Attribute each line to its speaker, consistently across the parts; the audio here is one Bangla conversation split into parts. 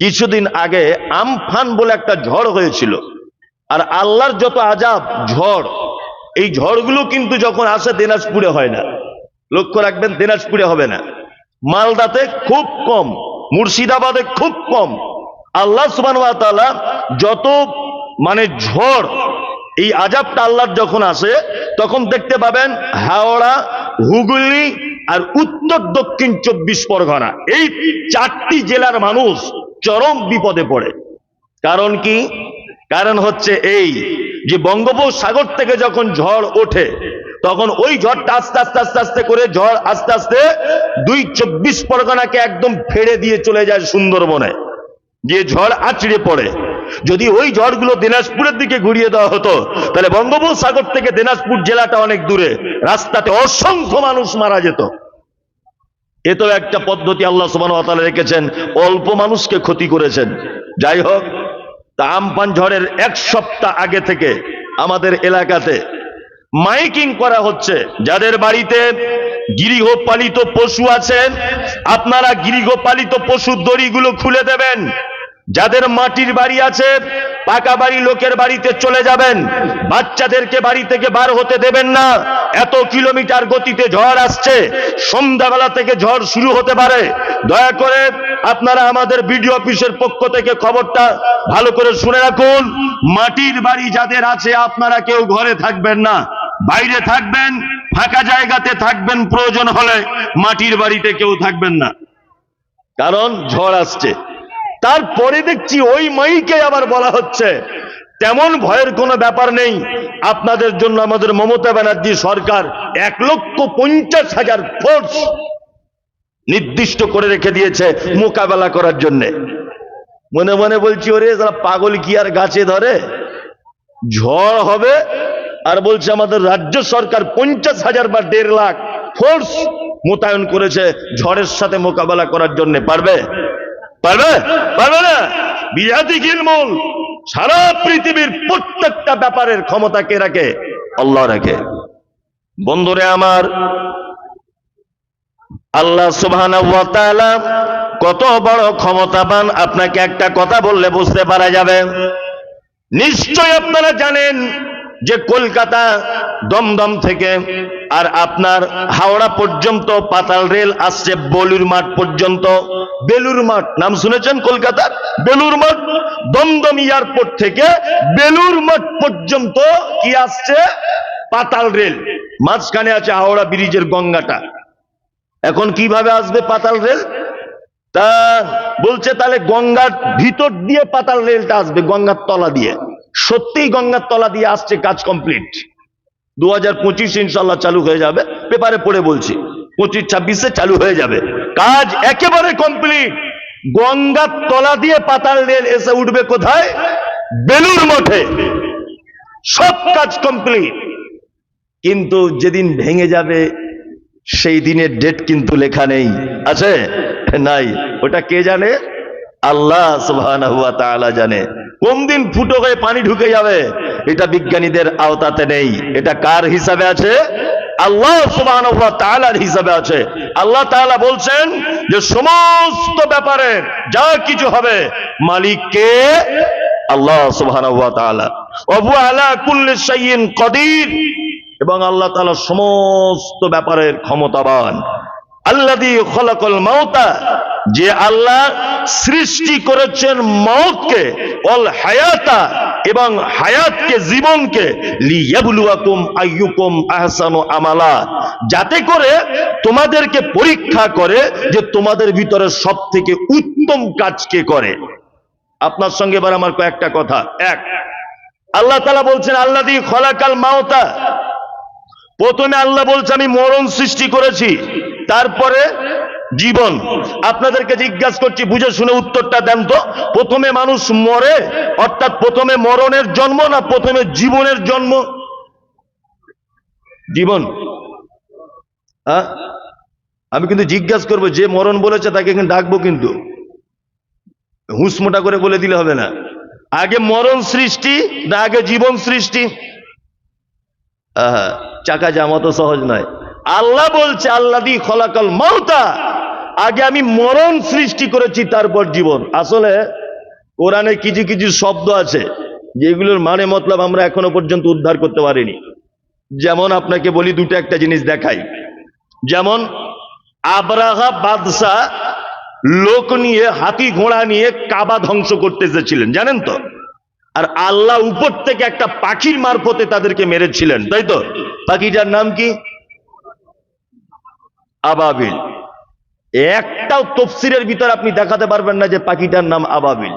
Speaker 1: কিছুদিন আগে আমফান বলে একটা ঝড় হয়েছিল। আর আল্লাহর যত আজাব ঝড়, এই ঝড়গুলো কিন্তু যখন আসে দিনাজপুরে হয় না। লক্ষ্য রাখবেন, দিনাজপুরে হবে না। মালদাতে খুব কম, মুর্শিদাবাদে খুব কম। আল্লাহ সুবান যত মানে ঝড়, এই আজাবটা আল্লাহর যখন আসে, তখন দেখতে পাবেন হাওড়া, হুগলি আর উত্তর দক্ষিণ চব্বিশ পরগনা। এই চারটি জেলার মানুষ চরম বিপদে পড়ে। কারণ কি? কারণ হচ্ছে এই যে বঙ্গোপসাগর থেকে যখন ঝড় ওঠে, তখন ওই ঝড়টা আস্তে আস্তে আস্তে আস্তে করে ঝড় আস্তে আস্তে দুই চব্বিশ পরগনাকে একদম ফেড়ে দিয়ে চলে যায় সুন্দরবনে, যে ঝড় আছড়ে পড়ে। যদি ওই ঝড়গুলো দিনাজপুরের দিকে ঘুরিয়ে দেওয়া হতো, তাহলে বঙ্গোপসাগর থেকে দিনাজপুর জেলাটা অনেক দূরে, রাস্তাতে অসংখ্য মানুষ মারা যেত। এ তো একটা পদ্ধতি আল্লাহ সুবান রেখেছেন, অল্প মানুষকে ক্ষতি করেছেন। যাই হোক তা আমপান ঝড়ের এক সপ্তাহ আগে থেকে আমাদের এলাকাতে মাইকিং করা হচ্ছে। যাদের বাড়িতে গৃহপালিত পশু আছেন আপনারা গৃহপালিত পশুর দড়িগুলো খুলে দেবেন। যাদের মাটির বাড়ি আছে, পাকা বাড়ি লোকের বাড়িতে চলে যাবেন। বাচ্চাদেরকে বাড়ি থেকে বার হতে দেবেন না। এত কিলোমিটার গতিতে ঝড় আসছে। সন্ধ্যাবেলা থেকে ঝড় শুরু হতে পারে। দয়া করে আপনারা আমাদের বিডিও অফিসের পক্ষ থেকে খবরটা ভালো করে শুনে রাখুন। মাটির বাড়ি যাদের আছে, আপনারা কেউ ঘরে থাকবেন না। বাইরে থাকবেন, ফাঁকা জায়গাতে থাকবেন প্রয়োজন হলে মাটির বাড়িতে কেউ থাকবেন না। কারণ ঝড় আসছে। তারপরে দেখছি ওই মাইকে আবার বলা হচ্ছে। তেমন ভয়ের কোনো ব্যাপার নেই। আপনাদের জন্য আমাদের মমতা ব্যানার্জি সরকার এক লক্ষ পঞ্চাশ হাজার ফোর্স নির্দিষ্ট করে রেখে দিয়েছে মোকাবেলা করার জন্য। মনে মনে বলছি, ওরে, যারা পাগল কি আর গাছে ধরে? ঝড় হবে আর বলছে আমাদের রাজ্য সরকার পঞ্চাশ হাজার বা দেড় লাখ ফোর্স মোতায়েন করেছে ঝড়ের সাথে মোকাবেলা করার জন্য। পারবে? পারবে? পারবে না? বিজাতি কিলমুল সারা পৃথিবীর প্রত্যেকটা ব্যাপারের ক্ষমতা কে রাখে? আল্লাহ রাখে। বন্ধুরে আমার, আল্লাহ তাআলা কত বড় ক্ষমতাবান আপনাকে একটা কথা বললে বুঝতে পারা যাবে। নিশ্চয় আপনারা জানেন যে কলকাতা দমদম থেকে আর আপনার হাওড়া পর্যন্ত পাতাল রেল আসছে বলুর মাঠ পর্যন্ত। বেলুর মাঠ, নাম শুনেছেন কলকাতার? বেলুর মাঠ, দমদম এয়ারপোর্ট থেকে বেলুর মাঠ পর্যন্ত কি আসছে? পাতাল রেল। মাঝখানে আছে হাওড়া ব্রিজের গঙ্গাটা। এখন কীভাবে আসবে পাতাল রেল? তা বলছে তাহলে গঙ্গার ভিতর দিয়ে পাতাল রেলটা আসবে, গঙ্গার তলা দিয়ে। সত্যিই গঙ্গার তলা দিয়ে আসছে কাজ কমপ্লিট দু হাজার পঁচিশ ইনশাল্লাহ চালু হয়ে যাবে। পেপারে পড়ে বলছি, পঁচিশ ছাব্বিশে চালু হয়ে যাবে। কাজ একেবারে কমপ্লিট গঙ্গার তলা দিয়ে পাতাল রেল এসে উঠবে কোথায়? বেলুর মঠে। সব কাজ কমপ্লিট কিন্তু যেদিন ভেঙে যাবে, সেই দিনের ডেট কিন্তু লেখা নেই। আছে? নাই। ওটা কে জানে? আল্লাহ তাআলা জানে। কোন দিন ফুটো হয়ে পানি ঢুকে যাবে? এটা বিজ্ঞানীদের আওতাতে নেই। এটা কার হিসাবে আছে? আল্লাহ ওয়া হিসাবে আছে। আল্লাহ তাআলা বলছেন যে সমস্ত ব্যাপারে যা কিছু হবে, মালিক কে? আল্লাহ শাইইন কদির। এবং আল্লাহ তাআলা সমস্ত ব্যাপারের ক্ষমতাবান। মাউতা, যে আল্লাহ সৃষ্টি করেছেন মৌতকে অল হায়াতা, এবং হায়াতকে, জীবনকে আমালা, যাতে করে তোমাদেরকে পরীক্ষা করে যে তোমাদের ভিতরে সব থেকে উত্তম কাজকে করে। আপনার সঙ্গে এবার আমার কয়েকটা কথা। এক, আল্লাহ তালা বলছেন আল্লাহ দি খলাকাল মাওতা প্রথমে আল্লাহ বলছে, আমি মরণ সৃষ্টি করেছি। তারপরে জীবন। আপনাদেরকে জিজ্ঞাসা করছি, বুঝে শুনে উত্তরটা দেন তো। প্রথমে মানুষ মরে, অর্থাৎ প্রথমে মরণের জন্ম না প্রথমে জীবনের জন্ম? জীবন। হ্যাঁ? আমি কিন্তু জিজ্ঞাসা করব, যে মরণ বলেছে তাকে কিন্তু ডাকবো কিন্তু। হুঁস মোটা করে বলে দিলে হবে না। আগে মরণ সৃষ্টি, না আগে জীবন সৃষ্টি। চাকা জামা তো সহজ নয়। আল্লাহ বলছে আল্লাহ দি খলাকাল মাউতা। আগে আমি মরণ সৃষ্টি করেছি, তারপর জীবন। আসলে কোরআনে কিছু কিছু শব্দ আছে, যেগুলোর মানে মতলব আমরা এখনও পর্যন্ত উদ্ধার করতে পারিনি। যেমন আপনাকে বলি দুটো একটা জিনিস দেখাই। যেমন, আবরাহা বাদশাহ লোক নিয়ে, হাতি ঘোড়া নিয়ে কাবা ধ্বংস করতে এসেছিলেন, জানেন তো? আর আল্লাহ উপর থেকে একটা পাখির মারফতে তাদেরকে মেরেছিলেন, তাই তো? পাখিটার নাম কি? আবাবিল। একটাও তফসিরের ভিতর আপনি দেখাতে পারবেন না যে পাখিটার নাম আবাবিল।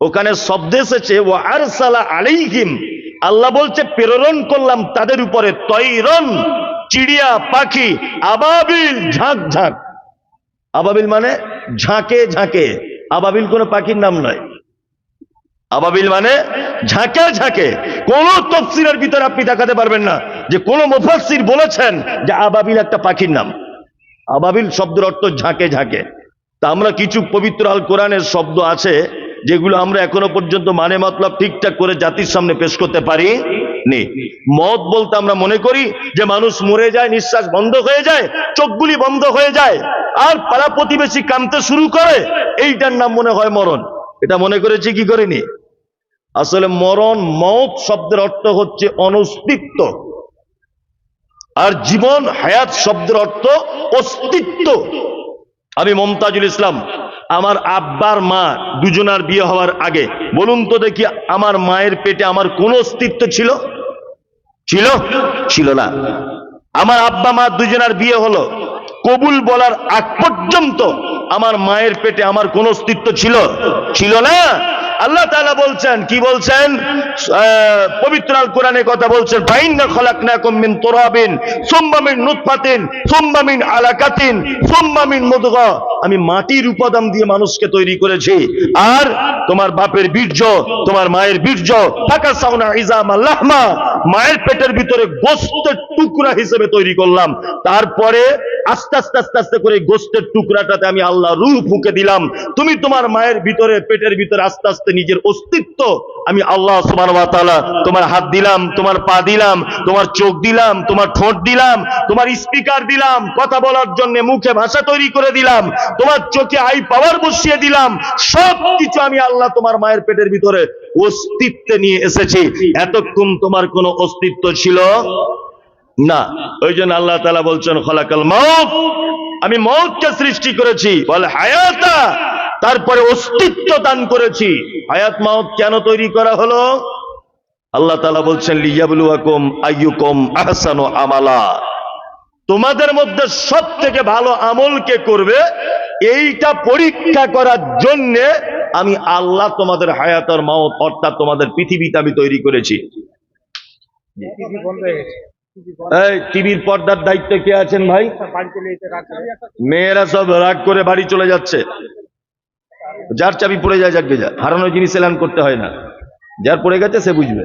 Speaker 1: ওখানে শব্দ এসেছে ও আরসালা আলাইহিম। আল্লাহ বলছে, প্রেরণ করলাম তাদের উপরে, তৈরন, চিড়িয়া, পাখি, আবাবিল, ঝাঁক ঝাঁক। আবাবিল মানে ঝাঁকে ঝাঁকে। আবাবিল কোনো পাখির নাম নয়। আবাবিল মানে ঝাঁকে ঝাঁকে। কোন তফসিরের ভিতরে আপনি দেখাতে পারবেন না যে কোন মুফাসসির বলেছেন যে আবাবিল একটা পাখির নাম। আবাবিল শব্দের অর্থ ঝাঁকে ঝাঁকে। তা আমরা কিছু পবিত্র আল কোরআনের শব্দ আছে, যেগুলো আমরা এখনও পর্যন্ত মানে মতলব ঠিকঠাক করে জাতির সামনে পেশ করতে পারি নি মত বলতে আমরা মনে করি যে মানুষ মরে যায়, নিঃশ্বাস বন্ধ হয়ে যায়, চোখগুলি বন্ধ হয়ে যায়, আর পাড়া প্রতিবেশী কামতে শুরু করে, এইটার নাম মনে হয় মরণ। এটা মনে করেছি কি করিনি? আসলে মরণ, মত শব্দের অর্থ হচ্ছে অনস্তিত্ব। আর জীবন হায়াত শব্দের অর্থ অস্তিত্ব। আমি মমতাজুল ইসলাম, আমার আব্বার মা দুজনার বিয়ে হওয়ার আগে, বলুন তো দেখি আমার মায়ের পেটে আমার কোন অস্তিত্ব ছিল? ছিল? ছিল না। আমার আব্বা মা দুজনার বিয়ে হলো, কবুল বলার আগ পর্যন্ত আমার মায়ের পেটে আমার কোন অস্তিত্ব ছিল? ছিল না। আল্লাহ তাআলা বলছেন, কি বলছেন? পবিত্র আল কোরআনে কথা বলছেন, ফাইন্না খলাকনাকুম মিন তুরাবিন, সুম্মা মিন নুতফাতিন, সুম্মা মিন আলাকাতিন, সুম্মা মিন মুদগা। আমি মাটির উপাদান দিয়ে মানুষকে তৈরি করেছি। আর তোমার বাপের বীর্য, তোমার মায়ের বীর্য ফাকা সাউনা ইজাম আল্লাহমা মায়ের পেটের ভিতরে গোস্তের টুকরা হিসেবে তৈরি করলাম। তারপরে আস্তে আস্তে আস্তে আস্তে করে গোস্তের টুকরাটাতে আমি আল্লাহ রূহ ফুঁকে দিলাম। তুমি তোমার মায়ের ভিতরে, পেটের ভিতরে আস্তে আস্তে নিজের অস্তিত্ব, আমি আল্লাহ তোমার হাত দিলাম, তোমার পা দিলাম, তোমার চোখ দিলাম, তোমার ঠোঁট দিলাম, তোমার স্পিকার দিলাম, কথা বলার জন্য মুখে ভাষা তৈরি করে দিলাম, তোমার চোখে আই পাওয়ার বসিয়ে দিলাম সব কিছু আমি আল্লাহ তোমার মায়ের পেটের ভিতরে অস্তিত্বে নিয়ে এসেছি। এতক্ষণ তোমার কোনো অস্তিত্ব ছিল? না। ওই জন্য আল্লাহ তালা বলছেন, খলাকাল মৌত আমি মৌতকে সৃষ্টি করেছি। বলে হায়াতা তারপরে অস্তিত্ব দান করেছি। হায়াত মাউত কেন তৈরি করা হলো? আল্লাহ তালা বলছেন লিয়াবলুয়াকুম আইয়ুকুম আহসানু আমালা। তোমাদের মধ্যে সব থেকে ভালো আমল কে করবে? এইটা পরীক্ষা করার জন্য আমি আল্লাহ তোমাদের হায়াতর মাউত অর্থাৎ তোমাদের পৃথিবীতে আমি তৈরি করেছি। এই টিভির পর্দার দায়িত্বে কে আছেন ভাই। মেয়েরা সব রাগ করে বাড়ি চলে যাচ্ছে। যার চাবি পড়ে যায় যাকে যা হারানো জিনিস এলান করতে হয় না। যার পড়ে গেছে, সে বুঝবে।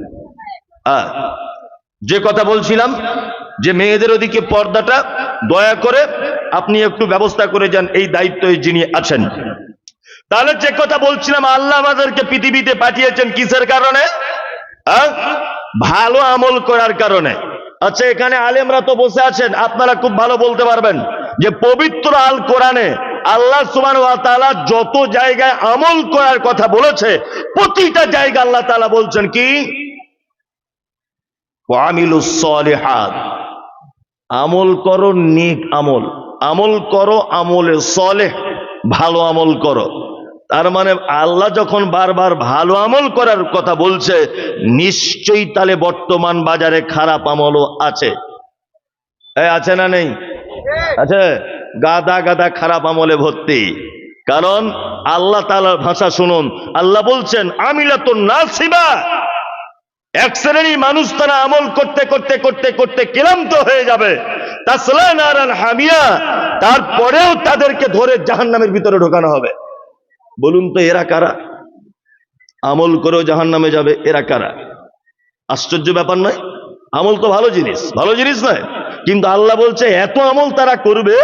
Speaker 1: আর যে কথা বলছিলাম, যে মেয়েদের ওদিকে পর্দাটা দয়া করে আপনি একটু ব্যবস্থা করে যান, এই দায়িত্ব যিনি আছেন। তাহলে যে কথা বলছিলাম, আল্লাহ আমাদেরকে পৃথিবীতে পাঠিয়েছেন কিসের কারণে? ভালো আমল করার কারণে। আচ্ছা এখানে আলেমরা তো বসে আছেন, আপনারা খুব ভালো বলতে পারবেন যে পবিত্র আল কোরআনে আল্লাহ সুবান যত জায়গায় আমল করার কথা বলেছে, প্রতিটা জায়গা আল্লাহ তালা বলছেন কি? আমল করো নেক আমল। আমল করো আমলে সলেহ, ভালো আমল করো। তার মানে আল্লাহ যখন বারবার ভালো আমল করার কথা বলছে, নিশ্চয়ই তাহলে বর্তমান বাজারে খারাপ আমলও আছে। আছে না নেই? আছে? গাদা গাদা খারাপ আমলে ভর্তি। কারণ আল্লাহ তাআলার ভাষা শুনুন। আল্লাহ বলছেন আমিলা তো নাসিবা। এক শ্রেণির মানুষ তারা আমল করতে করতে করতে করতে ক্লান্ত হয়ে যাবে। হামিয়া। তারপরেও তাদেরকে ধরে জাহান্নামের ভিতরে ঢোকানো হবে। বলুন তো, এরা কারা? আমল করেও জাহান্নামে যাবে, এরা কারা? আশ্চর্য ব্যাপার নয়। আমল তো ভালো জিনিস। ভালো জিনিস নয়। কিন্তু আল্লাহ বলছে, এত আমল তারা করবে,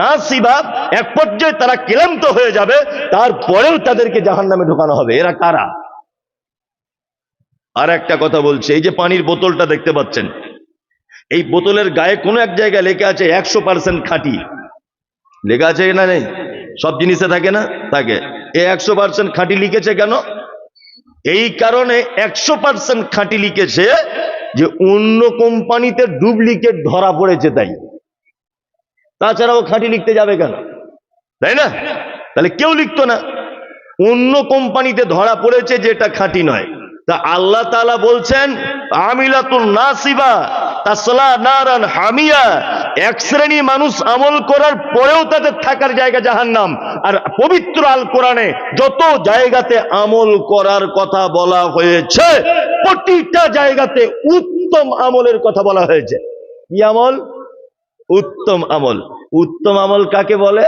Speaker 1: না সিবা এক পর্যায়ে তারা ক্লান্ত হয়ে যাবে, তারপরেও তাদেরকে জাহান্নামে ঢোকানো হবে। এরা কারা? আর একটা কথা বলছে, এই যে পানির বোতলটা দেখতে পাচ্ছেন, এই বোতলের গায়ে কোনো এক জায়গায় লেখা আছে একশো পার্সেন্ট খাঁটি। লেখা আছে না নেই? সব জিনিসে থাকে না? থাকে। এ একশো পার্সেন্ট খাঁটি লিখেছে কেন? এই কারণে একশো পার্সেন্ট খাঁটি লিখেছে যে অন্য কোম্পানিতে ডুপ্লিকেট ধরা পড়েছে তাই। তাছাড়াও খাঁটি লিখতে যাবে কেন? তাই না? তাহলে কেউ লিখতো না। অন্য কোম্পানিতে ধরা পড়েছে যেটা খাঁটি নয়। তা আল্লাহ তাআলা বলছেন আমিলাতুল নাসিবা। তাসলা নারান হামিয়া। এক শ্রেণি মানুষ আমল করার পরেও তাদের থাকার জায়গা জাহান্নাম। আর পবিত্র আল কোরআনে যত জায়গাতে আমল করার কথা বলা হয়েছে, প্রতিটা জায়গাতে উত্তম আমলের কথা বলা হয়েছে। কি আমল? উত্তম আমল। উত্তম আমল কাকে বলে?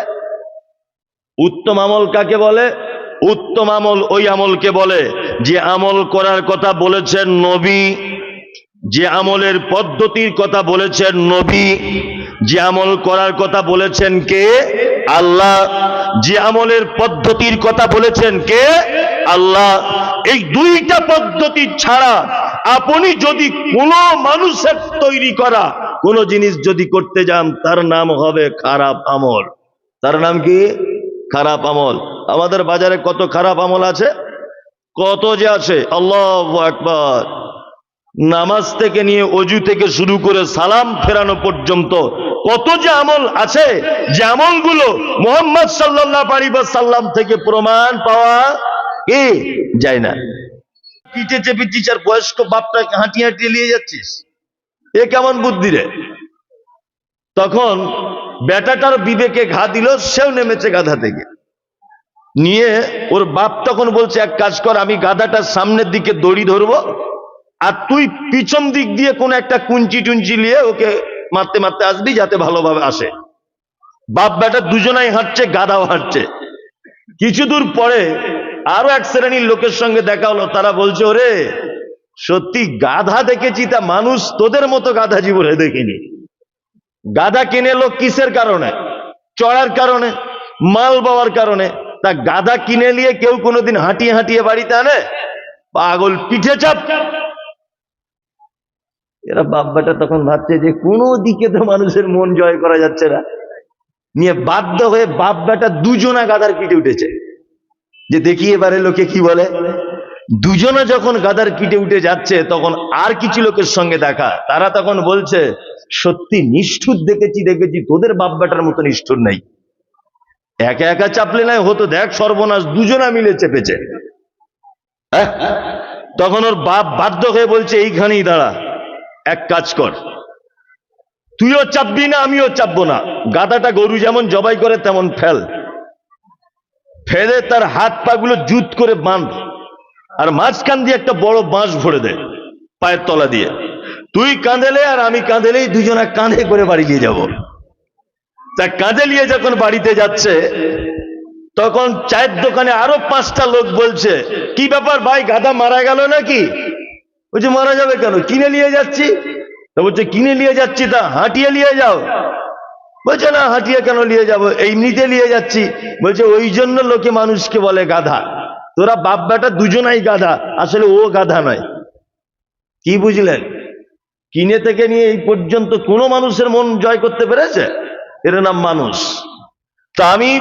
Speaker 1: উত্তম আমল কাকে বলে? উত্তম আমল ওই আমলকে বলে যে আমল করার কথা বলেছেন নবী যে আমলের পদ্ধতির কথা বলেছেন নবী, যে আমল করার কথা বলেছেন কে? আল্লাহ। যে আমলের পদ্ধতির কথা বলেছেন কে? আল্লাহ। এই দুইটা পদ্ধতি ছাড়া আপনি যদি কোনো মানুষের তৈরি করা, কোনো জিনিস যদি করতে যান, তার নাম হবে খারাপ আমল। তার নাম কি? খারাপ আমল। আমাদের বাজারে কত খারাপ আমল আছে? কত যে আছে? আল্লাহ একবার নামাজ থেকে নিয়ে অজু থেকে শুরু করে সালাম ফেরানো পর্যন্ত কত যে আমল আছে, যে আমলগুলো মোহাম্মদ সাল্লাহ সাল্লাম থেকে প্রমাণ পাওয়া কি? যায় না। পিঠে চেপেছিস আর বয়স্ক বাপটাকে হাঁটিয়ে হাঁটিয়ে নিয়ে যাচ্ছিস। এ কেমন বুদ্ধি রে? তখন বেটাটার বিবেকে ঘা দিল, সেও নেমেছে গাধা থেকে। নিয়ে ওর বাপ তখন বলছে, এক কাজ কর, আমি গাধাটার সামনের দিকে দড়ি ধরবো আর তুই পিছন দিক দিয়ে কোন একটা কুঞ্চি টুঞ্চি নিয়ে ওকে মারতে মারতে আসবি যাতে ভালোভাবে আসে। বাপ বেটা দুজনাই হাঁটছে, গাধাও হাঁটছে। কিছু দূর পরে আরও এক শ্রেণির লোকের সঙ্গে দেখা হলো, তারা বলছে, ওরে, সত্যি গাধা দেখেছি, তা মানুষ তোদের মতো গাধা জীবনে দেখিনি। গাধা কিনে লোক কিসের কারণে? চড়ার কারণে? মাল বাবার কারণে? তা গাধা কিনে নিয়ে কেউ কোনোদিন হাঁটিয়ে হাঁটিয়ে বাড়িতে আনে? পাগল পিঠে চাপ। এরা বাব্বাটা তখন ভাবছে যে কোনো দিকে তো মানুষের মন জয় করা যাচ্ছে না। নিয়ে বাধ্য হয়ে বাপ বেটা দুজনা গাদার পিঠে উঠেছে। যে দেখি এবারে লোকে কি বলে? দুজনে যখন গাদার পিঠে উঠে যাচ্ছে, তখন আর কিছু লোকের সঙ্গে দেখা। তারা তখন বলছে, সত্যি নিষ্ঠুর দেখেছি দেখেছি, তোদের বাপ বেটার মতো নিষ্ঠুর নাই। একা একা চাপলে নাই হতো দেখ সর্বনাশ, দুজনা মিলে চেপেছে। হ্যাঁ? তখন ওর বাপ বাধ্য হয়ে বলছে, এইখানেই দাঁড়া। এক কাজ কর। তুইও চাপবি না, আমিও চাপবো না। গাদাটা গরু যেমন জবাই করে, তেমন ফেল। ফেলে তার হাত পাগুলো জুত করে বাঁধ আর মাঝখান দিয়ে একটা বড় বাঁশ ভরে দে, পায়ের তলা দিয়ে। তুই কাঁদেলে আর আমি কাঁদেলেই দুজনা কাঁধে করে বাড়ি নিয়ে যাব। তা কাঁধে নিয়ে যখন বাড়িতে যাচ্ছে, তখন চায়ের দোকানে আরও পাঁচটা লোক বলছে, কি ব্যাপার ভাই গাদা মারা গেল নাকি? বলছে মারা যাবে কেন? কিনে নিয়ে যাচ্ছি? তা বলছে, কিনে নিয়ে যাচ্ছি তা হাঁটিয়ে নিয়ে যাও। বলছে, না, হাঁটিয়ে কেন নিয়ে যাব? এমনিতে নিয়ে যাচ্ছি। বলছে, ওই জন্য লোকে মানুষকে বলে গাধা। তোরা বাপ বেটা দুজনাই গাধা। আসলে ও গাধা নয়। কি বুঝলেন? কিনে থেকে নিয়ে এই পর্যন্ত কোনো মানুষের মন জয় করতে পেরেছে? এর নাম মানুষ। তা আমি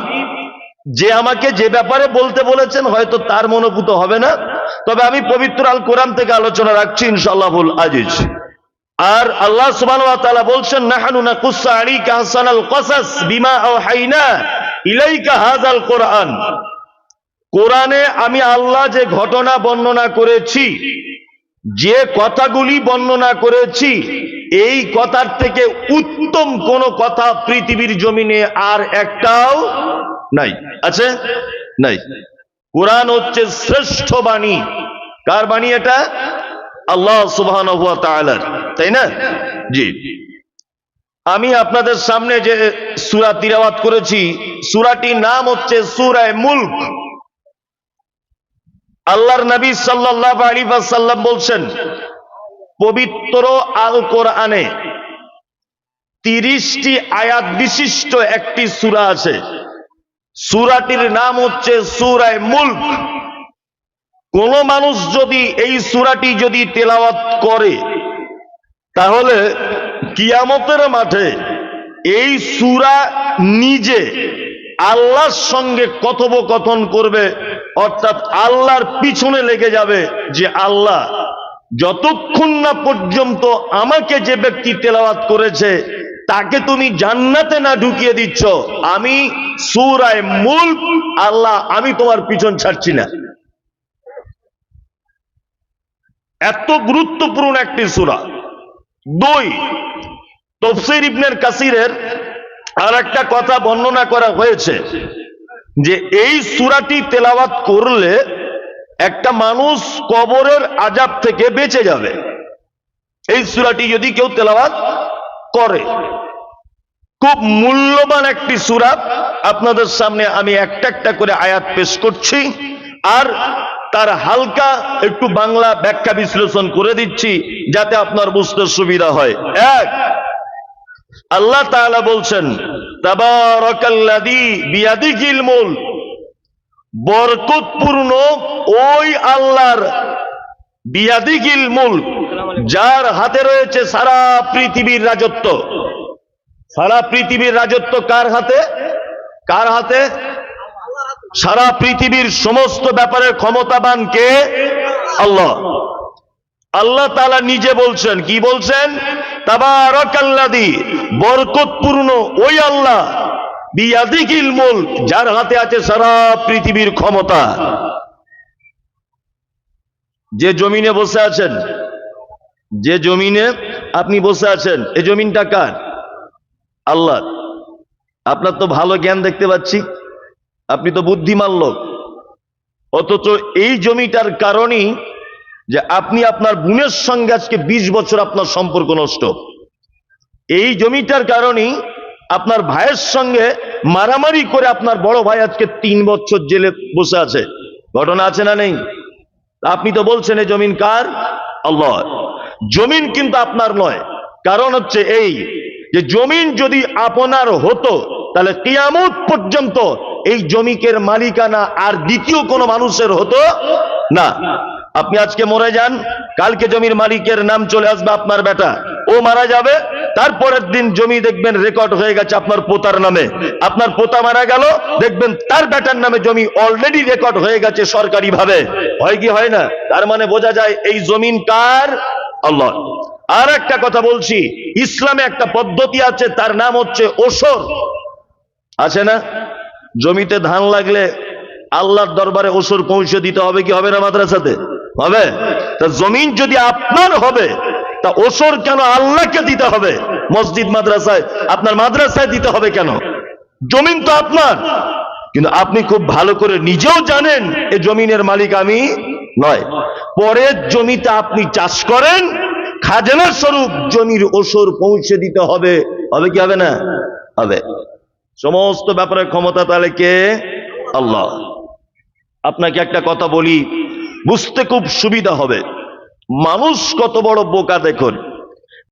Speaker 1: যে আমাকে যে ব্যাপারে বলতে বলেছেন, হয়তো তার মনোভূত হবে না। তবে আমি পবিত্র আল কোরআন থেকে আলোচনা রাখছি ইনশাল্লাহুল আজিজ। আর আল্লাহ বলছেন কোরআনে আমি আল্লাহ যে ঘটনা বর্ণনা করেছি, যে কথাগুলি বর্ণনা করেছি, এই কথার থেকে উত্তম কোন কথা পৃথিবীর জমিনে আর একটাও নাই। আছে? নাই। কোরআন হচ্ছে শ্রেষ্ঠ বাণী। কার বাণী এটা? আল্লাহ সুবহান তাই না? জি। আমি আপনাদের সামনে যে সুরা তিরাওয়াত করেছি, সুরাটির নাম হচ্ছে সুরায় মুল্ক। আল্লাহর নবী সাল্লাহ আলী সাল্লাম বলছেন, পবিত্র আল কোরআনে তিরিশটি আয়াত বিশিষ্ট একটি সুরা আছে। সুরাটির নাম হচ্ছে সুরায় মুল্ক। কোন মানুষ যদি এই সুরাটি যদি তেলাওয়াত করে, তাহলে কিয়ামতের মাঠে এই সুরা নিজে আল্লাহর সঙ্গে কথোপকথন করবে, অর্থাৎ আল্লাহর পিছনে লেগে যাবে যে আল্লাহ, যতক্ষণ না পর্যন্ত আমাকে যে ব্যক্তি তেলাওয়াত করেছে তাকে তুমি জান্নাতে না ঢুকিয়ে দিচ্ছ। আমি সুরায় মূল আল্লাহ, আমি তোমার পিছন ছাড়ছি না। এত গুরুত্বপূর্ণ একটি সুরা। দুই, তফসির ইবনের কাসিরের আর একটা কথা বর্ণনা করা হয়েছে যে এই সুরাটি তেলাওয়াত করলে একটা মানুষ কবরের আজাব থেকে বেঁচে যাবে। এই সুরাটি যদি কেউ তেলাওয়াত করে। খুব মূল্যবান একটি সুরা। আপনাদের সামনে আমি একটা একটা করে আয়াত পেশ করছি। আর তার হালকা একটু বাংলা ব্যাখ্যা বিশ্লেষণ করে দিচ্ছি, যাতে আপনার বুঝতে সুবিধা হয়। এক, আল্লাহ তাআলা বলছেন বরকতপূর্ণ ওই আল্লাহর বিয়াদিগিল মুলক, যার হাতে রয়েছে সারা পৃথিবীর রাজত্ব। সারা পৃথিবীর রাজত্ব কার হাতে? কার হাতে? সারা পৃথিবীর সমস্ত ব্যাপারে ক্ষমতাবান কে? আল্লাহ। আল্লাহ তালা নিজে বলছেন, কি বলছেন? তাবারাকাল্লাযী, বরকতপূর্ণ ওই আল্লাহ বিয়াদিকিল মুলক, যার হাতে আছে সারা পৃথিবীর ক্ষমতা। যে জমিনে বসে আছেন, যে জমিনে আপনি বসে আছেন এই জমিনটা কার? আল্লাহ। আপনার তো ভালো জ্ঞান দেখতে পাচ্ছি, আপনি তো বুদ্ধিমান লোক। অথচ এই জমিটার কারণেই যে আপনি আপনার বোনের সঙ্গে আজকে ২০ বছর আপনার সম্পর্ক নষ্ট। এই জমিটার কারণেই আপনার ভাইয়ের সঙ্গে মারামারি করে আপনার বড় ভাই আজকে তিন বছর জেলে বসে আছে। ঘটনা আছে না নেই? আপনি তো বলছেন এই জমিন কার? আল্লাহ। জমিন কিন্তু আপনার নয়। কারণ হচ্ছে এই যে জমিন যদি আপনার হতো, তাহলে কিয়ামত পর্যন্ত এই জমিকের মালিকানা আর দ্বিতীয় কোনো মানুষের হতো না। আপনি আজকে মরে যান, কালকে জমির মালিকের নাম চলে আসবে আপনার বেটা। ও মারা যাবে তারপরের দিন জমি দেখবেন রেকর্ড হয়ে গেছে আপনার পোতার নামে। আপনার পোতা মারা গেল, দেখবেন তার বেটার নামে জমি অলরেডি রেকর্ড হয়ে গেছে সরকারি ভাবে হয় কি হয় না? তার মানে বোঝা যায় এই জমিন কার? আল্লাহ। আর একটা কথা বলছি, ইসলামে একটা পদ্ধতি আছে, তার নাম হচ্ছে ওসর। আছে না? জমিতে ধান লাগলে আল্লাহর দরবারে ওসর পৌঁছে দিতে হবে কি হবে না মাদ্রাসাতে? হবে। তা জমিন যদি আপনার হবে তা ওসর কেন আল্লাহকে দিতে হবে? মসজিদ, মাদ্রাসায়। আপনার মাদ্রাসায় দিতে হবে কেন? জমিন তো আপনার। কিন্তু আপনি খুব ভালো করে নিজেও জানেন, এ জমিনের মালিক আমি নয়। পরের জমিতে আপনি চাষ করেন খাজনা স্বরূপ জমির ওসর পৌঁছে দিতে হবে। হবে কি হবে না? হবে। সমস্ত ব্যাপারে ক্ষমতা তাহলে কে? আল্লাহ। আপনাকে একটা কথা বলি, বুঝতে খুব সুবিধা হবে। মানুষ কত বড় বোকা দেখুন।